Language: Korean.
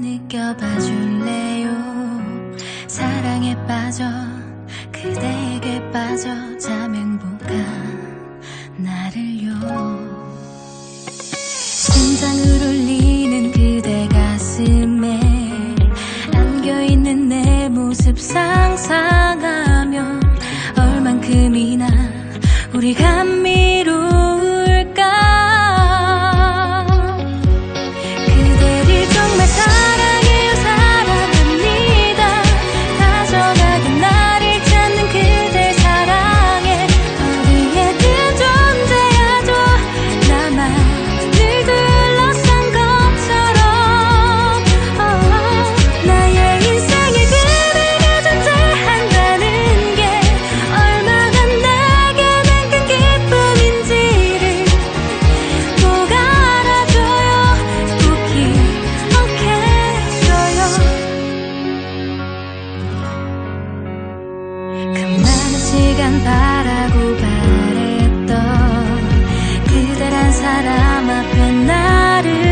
느껴봐 줄래요? 사랑에 빠져 그대에게 빠져 참 행복한 나를요. 심장을 울리는 그대 가슴에 안겨있는 내 모습 상상하면 얼만큼이나 우리 감미로 바라고 바랬던 그대란 사람 앞에 나를